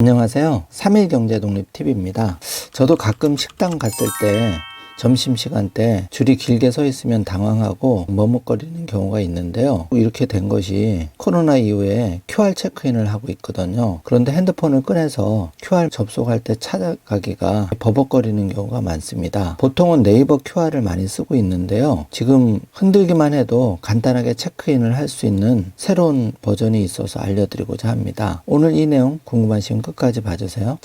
안녕하세요. 3일 경제 독립 TV입니다. 저도 가끔 식당 갔을 때 점심시간 때 줄이 길게 서 있으면 당황하고 머뭇거리는 경우가 있는데요. 이렇게 된 것이 코로나 이후에 QR 체크인을 하고 있거든요. 그런데 핸드폰을 꺼내서 QR 접속할 때 찾아가기가 버벅거리는 경우가 많습니다. 보통은 네이버 QR을 많이 쓰고 있는데요. 지금 흔들기만 해도 간단하게 체크인을 할 수 있는 새로운 버전이 있어서 알려드리고자 합니다. 오늘 이 내용 궁금하시면 끝까지 봐주세요.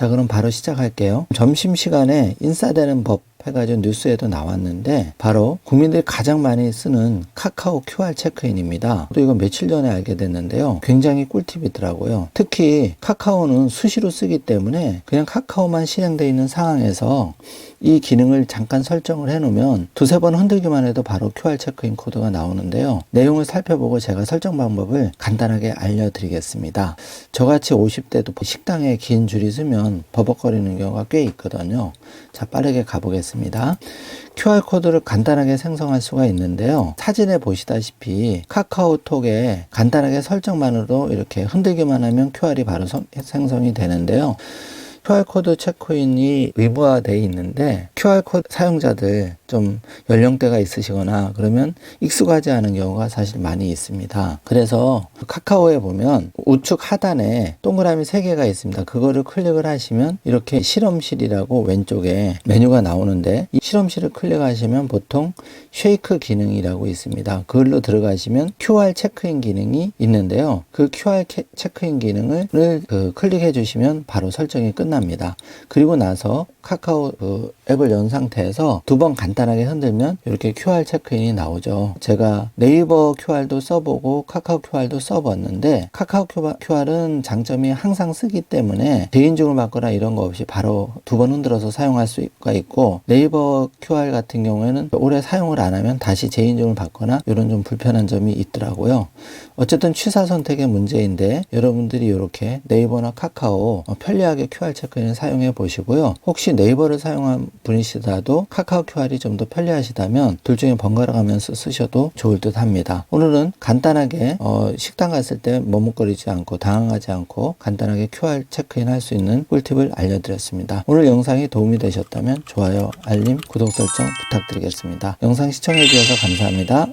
자, 그럼 바로 시작할게요. 점심시간에 인싸되는 법 해가지고 뉴스에도 나왔는데 바로 국민들이 가장 많이 쓰는 카카오 QR 체크인입니다. 또 이거 며칠 전에 알게 됐는데요. 굉장히 꿀팁이더라고요. 특히 카카오는 수시로 쓰기 때문에 그냥 카카오만 실행되어 있는 상황에서 이 기능을 잠깐 설정을 해놓으면 두세 번 흔들기만 해도 바로 QR 체크인 코드가 나오는데요. 내용을 살펴보고 제가 설정 방법을 간단하게 알려드리겠습니다. 저같이 50대도 식당에 긴 줄이 서면 버벅거리는 경우가 꽤 있거든요. 자, 빠르게 가보겠습니다. QR코드를 간단하게 생성할 수가 있는데요. 사진에 보시다시피 카카오톡에 간단하게 설정만으로 이렇게 흔들기만 하면 QR이 바로 성- 생성이 되는데요. QR코드 체크인이 의무화되어 있는데 QR코드 사용자들 좀 연령대가 있으시거나 그러면 익숙하지 않은 경우가 사실 많이 있습니다. 그래서 카카오에 보면 우측 하단에 동그라미 3개가 있습니다. 그거를 클릭을 하시면 이렇게 실험실이라고 왼쪽에 메뉴가 나오는데 이 실험실을 클릭하시면 보통 쉐이크 기능이라고 있습니다. 그걸로 들어가시면 QR 체크인 기능이 있는데요. 그 QR 캐- 체크인 기능을 그 클릭해 주시면 바로 설정이 끝납니다. 그리고 나서 카카오 그 앱을 연 상태에서 두 번 간단 하게 흔들면 이렇게 QR 체크인이 나오죠. 제가 네이버 QR도 써보고 카카오 QR도 써봤는데 카카오 QR은 장점이 항상 쓰기 때문에 개인증을 받거나 이런 거 없이 바로 두 번 흔들어서 사용할 수가 있고 네이버 QR 같은 경우에는 오래 사용을 안 하면 다시 재인증을 받거나 이런 좀 불편한 점이 있더라고요. 어쨌든 취사 선택의 문제인데 여러분들이 이렇게 네이버나 카카오 어, 편리하게 QR 체크인을 사용해 보시고요. 혹시 네이버를 사용한 분이시더라도 카카오 QR이 좀 더 편리하시다면 둘 중에 번갈아 가면서 쓰셔도 좋을 듯 합니다. 오늘은 간단하게 어, 식당 갔을 때 머뭇거리지 않고 당황하지 않고 간단하게 QR 체크인 할 수 있는 꿀팁을 알려드렸습니다. 오늘 영상이 도움이 되셨다면 좋아요, 알림, 구독 설정 부탁드리겠습니다. 영상 시청해 주셔서 감사합니다.